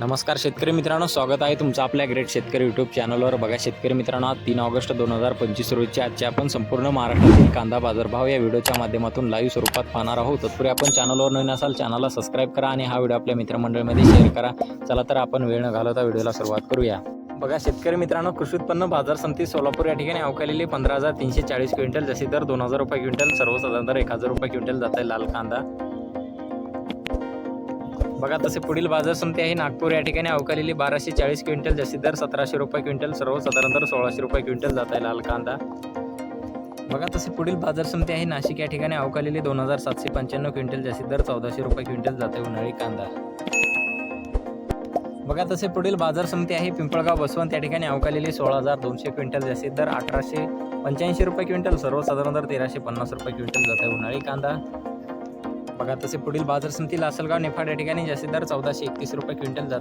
नमस्कार शेतकरी मित्रांनो स्वागत आहे तुमचं आपल्या ग्रेट शेतकरी यूट्यूब चॅनलवर बघा शेतकरी मित्रांनो आज तीन ऑगस्ट दोन हजार पंचवीस रोजची आजच्या आपण संपूर्ण महाराष्ट्रातील कांदा बाजारभाव या व्हिडिओच्या माध्यमातून लाईव्ह स्वरूपात पाहणार आहोत. तत्पूर्वी आपण चॅनलवर नवीन असाल चॅनलला सबस्क्राईब करा आणि हा व्हिडिओ आपल्या मित्रमंडळीमध्ये शेअर करा. चला तर आपण वेळ न घालवता व्हिडिओला सुरुवात करूया. बघा शेतकरी मित्रांनो कृषी उत्पन्न बाजार समिती सोलापूर या ठिकाणी अवकालेली पंधरा हजार तीनशे चाळीस क्विंटल जशी दर दोन हजार रुपये क्विंटल सर्वसाधारण दर एक हजार रुपये क्विंटल जात आहे लाल कांदा. बघा तसे पुढील बाजार समिती आहे. नागपूर या ठिकाणी अवकालेली बाराशे चाळीस क्विंटल जशी दर सतराशे रुपये क्विंटल सर्वसाधारण दर सोळाशे रुपये क्विंटल जात आहे लाल कांदा. बघा तसे पुढील बाजार समिती आहे. नाशिक या ठिकाणी अवकालेली दोन हजार सातशे पंच्याण्णव क्विंटल जशी दर चौदाशे रुपये क्विंटल जात आहे उन्हाळी कांदा. बघा तसे पुढील बाजार समिती आहे. पिंपळगाव बसवंत त्या ठिकाणी अवकालेली सोळा हजार दोनशे क्विंटल जशी दर अठराशे पंच्याऐंशी रुपये क्विंटल सर्वसाधारण दर तेराशे पन्नास रुपये क्विंटल जात आहे उन्हाळी कांदा. बघा तसे पुढील बाजार समितीला असेल का नेफाड या ठिकाणी जास्तीत दर चौदाशे एकतीस रुपये क्विंटल जात.